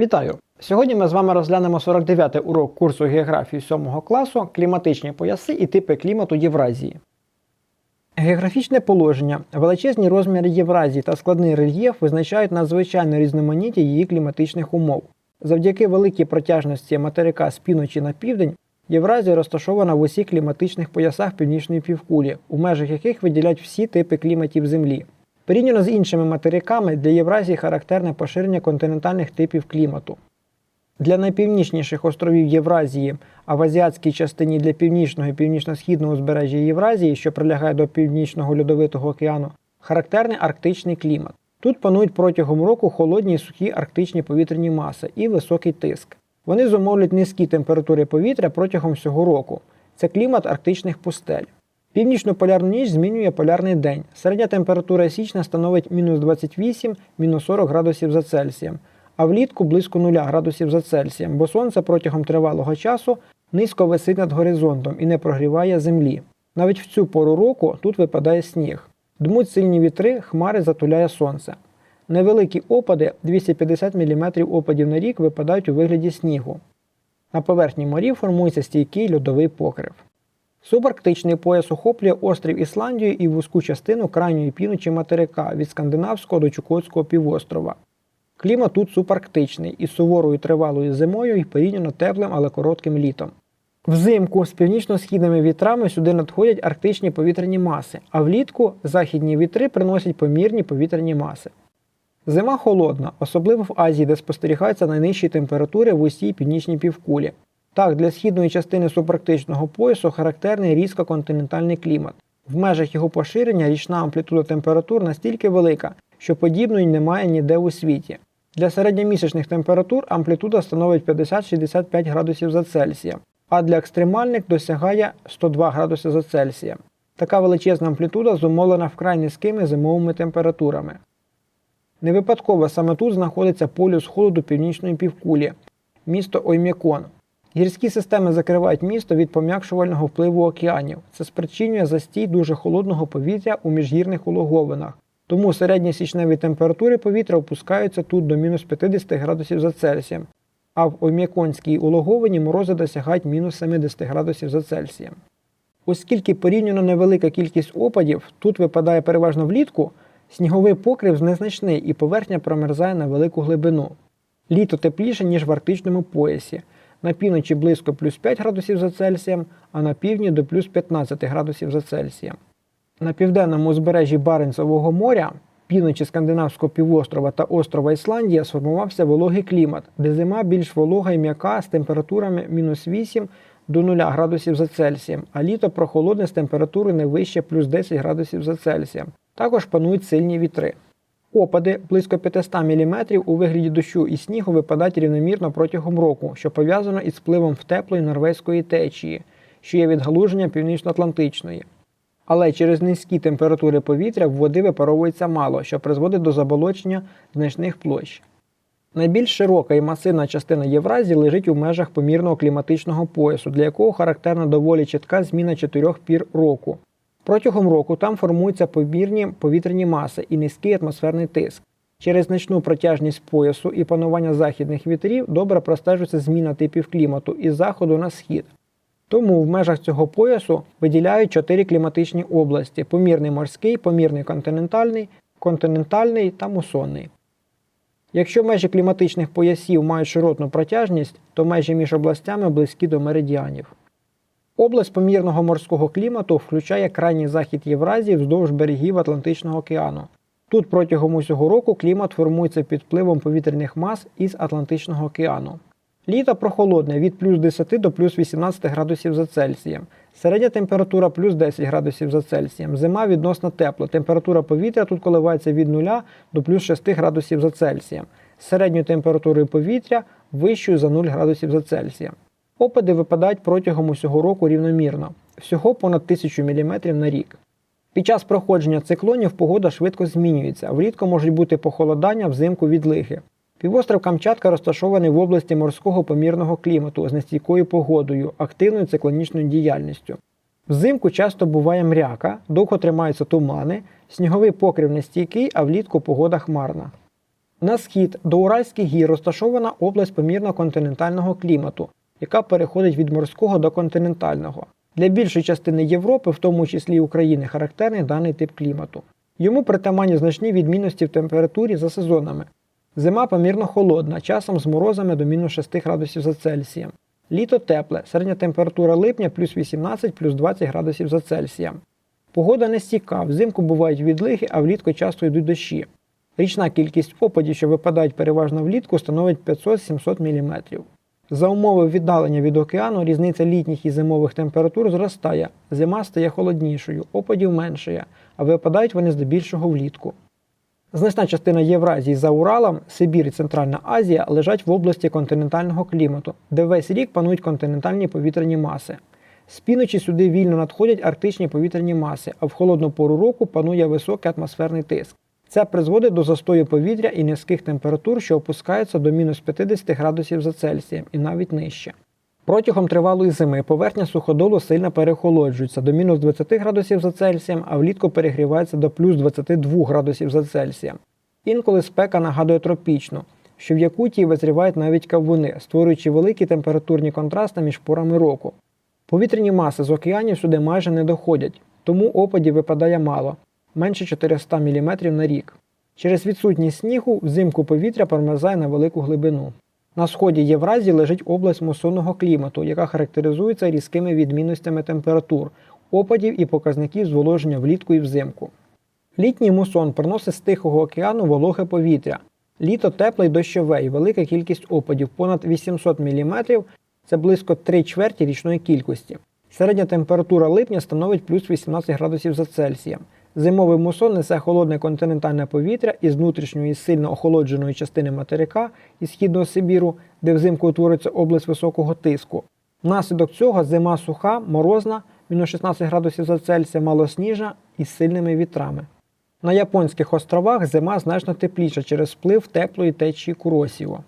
Вітаю! Сьогодні ми з вами розглянемо 49-й урок курсу географії 7 класу кліматичні пояси і типи клімату Євразії. Географічне положення, величезні розміри Євразії та складний рельєф визначають надзвичайне різноманіття її кліматичних умов. Завдяки великій протяжності материка з півночі на південь, Євразія розташована в усіх кліматичних поясах північної півкулі, у межах яких виділяють всі типи кліматів Землі. Порівняно з іншими материками для Євразії характерне поширення континентальних типів клімату. Для найпівнічніших островів Євразії, а в азіатській частині для північного і північно-східного узбережжя Євразії, що прилягає до північного льодовитого океану, характерний арктичний клімат. Тут панують протягом року холодні і сухі арктичні повітряні маси і високий тиск. Вони зумовлюють низькі температури повітря протягом всього року. Це клімат арктичних пустель. Північну полярну ніч змінює полярний день. Середня температура січня становить мінус 28 мінус 40 градусів за Цельсієм, а влітку близько 0 градусів за Цельсієм, бо сонце протягом тривалого часу низько висить над горизонтом і не прогріває землі. Навіть в цю пору року тут випадає сніг. Дмуть сильні вітри, хмари затуляє сонце. Невеликі опади 250 мм опадів на рік випадають у вигляді снігу. На поверхні морів формується стійкий льодовий покрив. Субарктичний пояс охоплює острів Ісландію і вузьку частину крайньої півночі материка від Скандинавського до Чукотського півострова. Клімат тут субарктичний із суворою тривалою зимою і порівняно теплим, але коротким літом. Взимку з північно-східними вітрами сюди надходять арктичні повітряні маси, а влітку західні вітри приносять помірні повітряні маси. Зима холодна, особливо в Азії, де спостерігаються найнижчі температури в усій північній півкулі. Так, для східної частини субарктичного поясу характерний різко-континентальний клімат. В межах його поширення річна амплітуда температур настільки велика, що подібної немає ніде у світі. Для середньомісячних температур амплітуда становить 50-65 градусів за Цельсієм, а для екстремальних досягає 102 градуси за Цельсієм. Така величезна амплітуда зумовлена вкрай низькими зимовими температурами. Не випадково саме тут знаходиться полюс холоду північної півкулі, місто Оймякон. Гірські системи закривають місто від пом'якшувального впливу океанів. Це спричинює застій дуже холодного повітря у міжгірних улоговинах. Тому середні січневі температури повітря опускаються тут до мінус 50 градусів за Цельсієм, а в Оймяконській улоговині морози досягають мінус 70 градусів за Цельсієм. Оскільки порівняно невелика кількість опадів тут випадає переважно влітку, сніговий покрив незначний і поверхня промерзає на велику глибину. Літо тепліше, ніж в арктичному поясі. На півночі близько плюс 5 градусів за Цельсієм, а на півдні до плюс 15 градусів за Цельсієм. На південному узбережжі Баренцевого моря, півночі Скандинавського півострова та острова Ісландія сформувався вологий клімат, де зима більш волога і м'яка з температурами мінус 8 до 0 градусів за Цельсієм, а літо прохолодне з температури не вище плюс 10 градусів за Цельсієм. Також панують сильні вітри. Опади близько 500 мм у вигляді дощу і снігу випадають рівномірно протягом року, що пов'язано із впливом в теплої норвезької течії, що є відгалуження північно-атлантичної. Але через низькі температури повітря води випаровується мало, що призводить до заболочення значних площ. Найбільш широка і масивна частина Євразії лежить у межах помірного кліматичного поясу, для якого характерна доволі чітка зміна чотирьох пір року. Протягом року там формуються помірні повітряні маси і низький атмосферний тиск. Через значну протяжність поясу і панування західних вітрів добре простежується зміна типів клімату із заходу на схід. Тому в межах цього поясу виділяють чотири кліматичні області: помірний морський, помірний континентальний, континентальний та мусонний. Якщо межі кліматичних поясів мають широтну протяжність, то межі між областями близькі до меридіанів. Область помірного морського клімату включає крайній захід Євразії вздовж берегів Атлантичного океану. Тут протягом усього року клімат формується під впливом повітряних мас із Атлантичного океану. Літо прохолодне від плюс 10 до плюс 18 градусів за Цельсієм. Середня температура плюс 10 градусів за Цельсієм. Зима відносно тепла. Температура повітря тут коливається від 0 до плюс 6 градусів за Цельсієм. Середньою температурою повітря вищою за 0 градусів за Цельсієм. Опади випадають протягом усього року рівномірно, всього понад 1000 мм на рік. Під час проходження циклонів погода швидко змінюється, влітку можуть бути похолодання, взимку відлиги. Півостров Камчатка розташований в області морського помірного клімату з нестійкою погодою, активною циклонічною діяльністю. Взимку часто буває мряка, довго тримаються тумани, сніговий покрив нестійкий, а влітку погода хмарна. На схід до Уральських гір розташована область помірно-континентального клімату, яка переходить від морського до континентального. Для більшої частини Європи, в тому числі України, характерний даний тип клімату. Йому притаманні значні відмінності в температурі за сезонами. Зима помірно холодна, часом з морозами до мінус 6 градусів за Цельсієм. Літо тепле, середня температура липня плюс 18 плюс 20 градусів за Цельсієм. Погода не стійка, взимку бувають відлиги, а влітку часто йдуть дощі. Річна кількість опадів, що випадають переважно влітку, становить 500-700 мм. За умови віддалення від океану різниця літніх і зимових температур зростає, зима стає холоднішою, опадів меншає, а випадають вони здебільшого влітку. Значна частина Євразії за Уралом, Сибір і Центральна Азія лежать в області континентального клімату, де весь рік панують континентальні повітряні маси. З півночі сюди вільно надходять арктичні повітряні маси, а в холодну пору року панує високий атмосферний тиск. Це призводить до застою повітря і низьких температур, що опускаються до мінус 50 градусів за Цельсієм і навіть нижче. Протягом тривалої зими поверхня суходолу сильно перехолоджується до мінус 20 градусів за Цельсієм, а влітку перегрівається до плюс 22 градусів за Цельсієм. Інколи спека нагадує тропічну, що в Якутії визрівають навіть кавуни, створюючи великі температурні контрасти між порами року. Повітряні маси з океанів сюди майже не доходять, тому опадів випадає мало менше 400 мм на рік. Через відсутність снігу взимку повітря промерзає на велику глибину. На сході Євразії лежить область мусонного клімату, яка характеризується різкими відмінностями температур, опадів і показників зволоження влітку і взимку. Літній мусон приносить з Тихого океану вологе повітря. Літо тепле й дощове і велика кількість опадів понад 800 мм це близько 3 чверті річної кількості. Середня температура липня становить плюс 18 градусів за Цельсієм. Зимовий мусон несе холодне континентальне повітря із внутрішньої сильно охолодженої частини материка і східного Сибіру, де взимку утворюється область високого тиску. Внаслідок цього зима суха, морозна, мінус 16 градусів за Цельсія, малосніжна із сильними вітрами. На японських островах зима значно тепліша через вплив теплої течії Куросіво.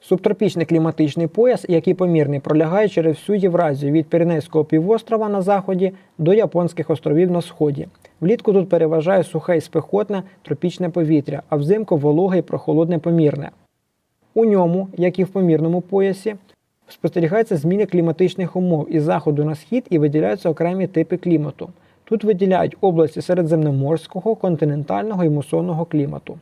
Субтропічний кліматичний пояс, який помірний, пролягає через всю Євразію від Піренейського півострова на заході до Японських островів на сході. Влітку тут переважає сухе і спекотне тропічне повітря, а взимку вологе і прохолодне помірне. У ньому, як і в помірному поясі, спостерігаються зміни кліматичних умов із заходу на схід і виділяються окремі типи клімату. Тут виділяють області середземноморського, континентального і мусонного клімату.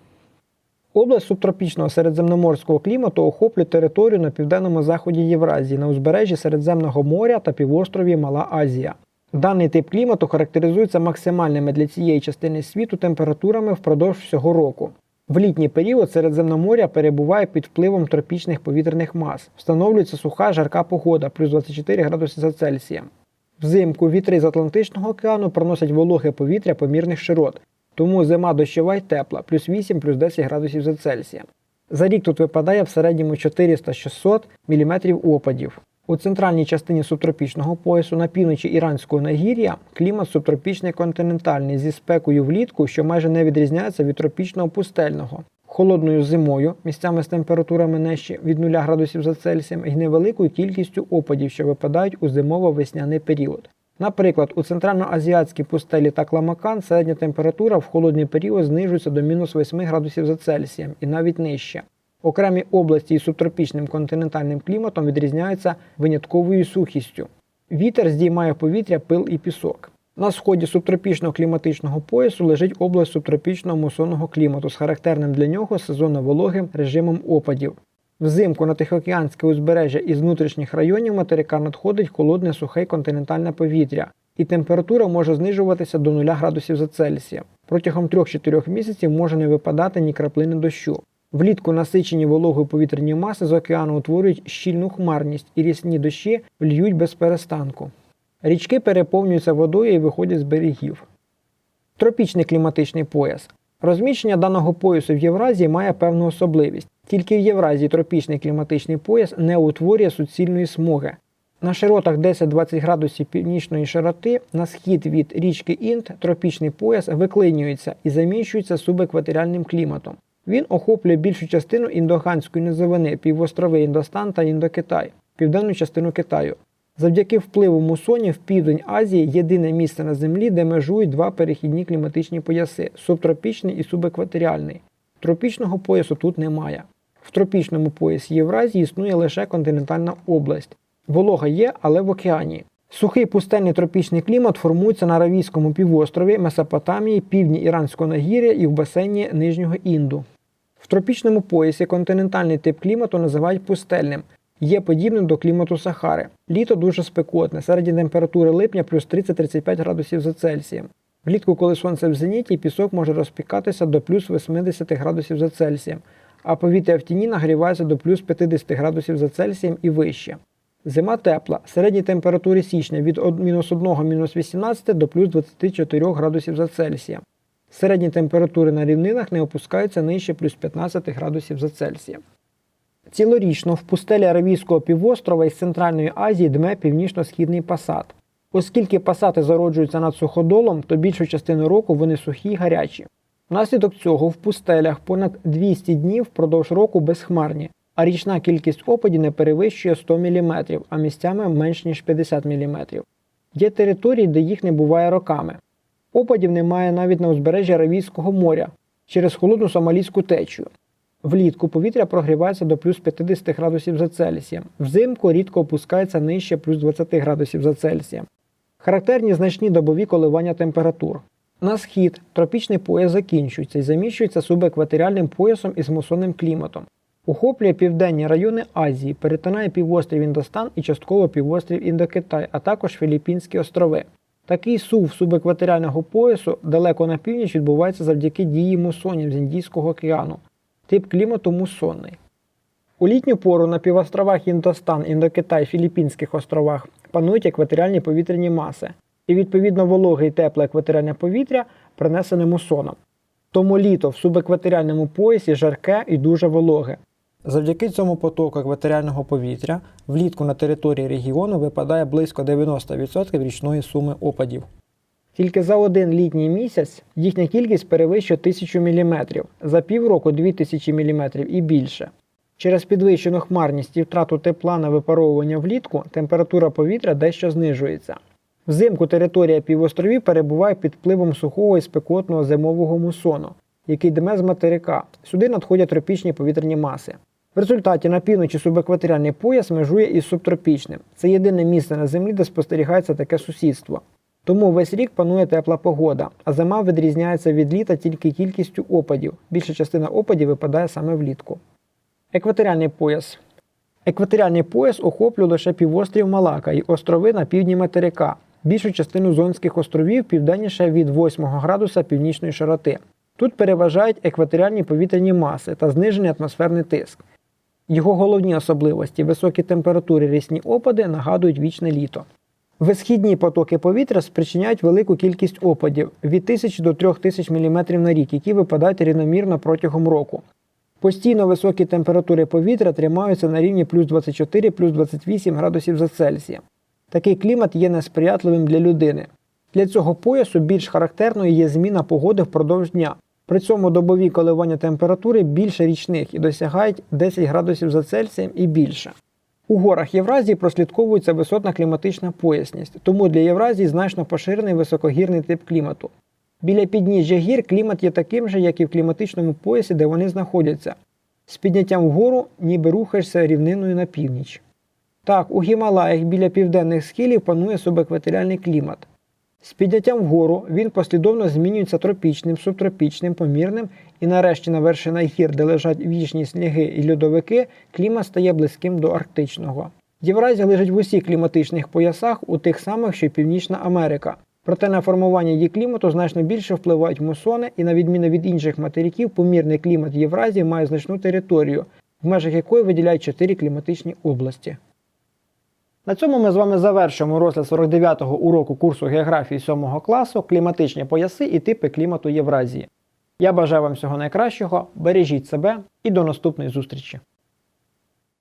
Область субтропічного середземноморського клімату охоплює територію на південному заході Євразії на узбережжі Середземного моря та півострові Мала Азія. Даний тип клімату характеризується максимальними для цієї частини світу температурами впродовж всього року. В літній період Середземноморя перебуває під впливом тропічних повітряних мас. Встановлюється суха жарка погода плюс 24 градуси за Цельсієм. Взимку вітри з Атлантичного океану проносять вологе повітря помірних широт, тому зима дощова й тепла, плюс 8 плюс 10 градусів за Цельсієм. За рік тут випадає в середньому 400-600 мм опадів. У центральній частині субтропічного поясу на півночі Іранського нагір'я клімат субтропічний континентальний зі спекою влітку, що майже не відрізняється від тропічного пустельного. Холодною зимою, місцями з температурами нижче від 0 градусів за Цельсієм і невеликою кількістю опадів, що випадають у зимово-весняний період. Наприклад, у центральноазіатській пустелі та Кламакан середня температура в холодний період знижується до мінус 8 градусів за Цельсієм і навіть нижче. Окремі області із субтропічним континентальним кліматом відрізняються винятковою сухістю. Вітер здіймає повітря пил і пісок. На сході субтропічного кліматичного поясу лежить область субтропічного мусонного клімату з характерним для нього сезонно вологим режимом опадів. Взимку на Тихоокеанське узбережжя із внутрішніх районів материка надходить холодне сухе континентальне повітря, і температура може знижуватися до 0 градусів за Цельсієм. Протягом 3-4 місяців може не випадати ні краплини дощу. Влітку насичені вологою повітряні маси з океану утворюють щільну хмарність і рісні дощі льють без перестанку. Річки переповнюються водою і виходять з берегів. Тропічний кліматичний пояс. Розміщення даного поясу в Євразії має певну особливість. Тільки в Євразії тропічний кліматичний пояс не утворює суцільної смуги. На широтах 10-20 градусів північної широти на схід від річки Інд тропічний пояс виклинюється і заміщується субекваторіальним кліматом. Він охоплює більшу частину індоганської низовини, півострови Індостан та Індокитай, південну частину Китаю. Завдяки впливу мусонів південь Азії єдине місце на землі, де межують два перехідні кліматичні пояси субтропічний і субекваторіальний. Тропічного поясу тут немає. В тропічному поясі Євразії існує лише континентальна область. Волога є, але в океані. Сухий пустельний тропічний клімат формується на Аравійському півострові, Месопотамії, півдні Іранського нагір'я і в басейні Нижнього Інду. В тропічному поясі континентальний тип клімату називають пустельним. Є подібним до клімату Сахари. Літо дуже спекотне, середні температури липня плюс 30-35 градусів за Цельсієм. Влітку, коли сонце в зеніті, пісок може розпікатися до плюс 80 градусів за Цельсієм, а повітря в тіні нагрівається до плюс 50 градусів за Цельсієм і вище. Зима тепла, середні температури січня від мінус 1 мінус 18 до плюс 24 градусів за Цельсієм. Середні температури на рівнинах не опускаються нижче плюс 15 градусів за Цельсієм. Цілорічно в пустелі Аравійського півострова із Центральної Азії дме північно-східний пасат. Оскільки пасати зароджуються над суходолом, то більшу частину року вони сухі й гарячі. Внаслідок цього в пустелях понад 200 днів впродовж року безхмарні, а річна кількість опадів не перевищує 100 мм, а місцями менш ніж 50 мм. Є території, де їх не буває роками. Опадів немає навіть на узбережжі Аравійського моря через холодну сомалійську течію. Влітку повітря прогрівається до плюс 50 градусів за Цельсієм. Взимку рідко опускається нижче плюс 20 градусів за Цельсієм. Характерні значні добові коливання температур. На схід тропічний пояс закінчується і заміщується субекваторіальним поясом із мусонним кліматом. Охоплює південні райони Азії, перетинає півострів Індостан і частково півострів Індокитай, а також Філіппінські острови. Такий сув субекваторіального поясу далеко на північ відбувається завдяки дії мусонів з Індійського океану. Тип клімату мусонний. У літню пору на півостровах Індостан, Індокитай, Філіппінських островах панують екваторіальні повітряні маси, і відповідно вологе і тепле екваторіальне повітря принесене мусоном. Тому літо в субекваторіальному поясі жарке і дуже вологе. Завдяки цьому потоку екваторіального повітря влітку на території регіону випадає близько 90% річної суми опадів. Тільки за один літній місяць їхня кількість перевищує 1000 мм, за півроку 2000 мм і більше. Через підвищену хмарність і втрату тепла на випаровування влітку температура повітря дещо знижується. Взимку територія півостровів перебуває під впливом сухого і спекотного зимового мусону, який дме з материка. Сюди надходять тропічні повітряні маси. В результаті на півночі субекваторіальний пояс межує із субтропічним. Це єдине місце на землі, де спостерігається таке сусідство. Тому весь рік панує тепла погода, а зима відрізняється від літа тільки кількістю опадів. Більша частина опадів випадає саме влітку. Екваторіальний пояс. Екваторіальний пояс охоплює лише півострів Малака і острови на півдні материка, більшу частину зонських островів південніше від 8 градуса північної широти. Тут переважають екваторіальні повітряні маси та знижений атмосферний тиск. Його головні особливості високі температури рісні опади нагадують вічне літо. Висхідні потоки повітря спричиняють велику кількість опадів від 1000 до 3000 мм на рік, які випадають рівномірно протягом року. Постійно високі температури повітря тримаються на рівні плюс 24 плюс 28 градусів за Цельсієм. Такий клімат є несприятливим для людини. Для цього поясу більш характерною є зміна погоди впродовж дня. При цьому добові коливання температури більше річних і досягають 10 градусів за Цельсієм і більше. У горах Євразії прослідковується висотна кліматична поясність, тому для Євразії значно поширений високогірний тип клімату. Біля підніжжя гір клімат є таким же, як і в кліматичному поясі, де вони знаходяться. З підняттям вгору ніби рухаєшся рівниною на північ. Так, у Гімалаях біля південних схилів панує субекваторіальний клімат. З підняттям вгору він послідовно змінюється тропічним, субтропічним, помірним, і нарешті на вершинах гір, де лежать вічні сніги і льодовики, клімат стає близьким до арктичного. Євразія лежить в усіх кліматичних поясах, у тих самих, що й Північна Америка. Проте на формування її клімату значно більше впливають мусони, і на відміну від інших материків, помірний клімат Євразії має значну територію, в межах якої виділяють чотири кліматичні області. На цьому ми з вами завершуємо розгляд 49-го уроку курсу географії 7 класу кліматичні пояси і типи клімату Євразії. Я бажаю вам всього найкращого, бережіть себе і до наступної зустрічі!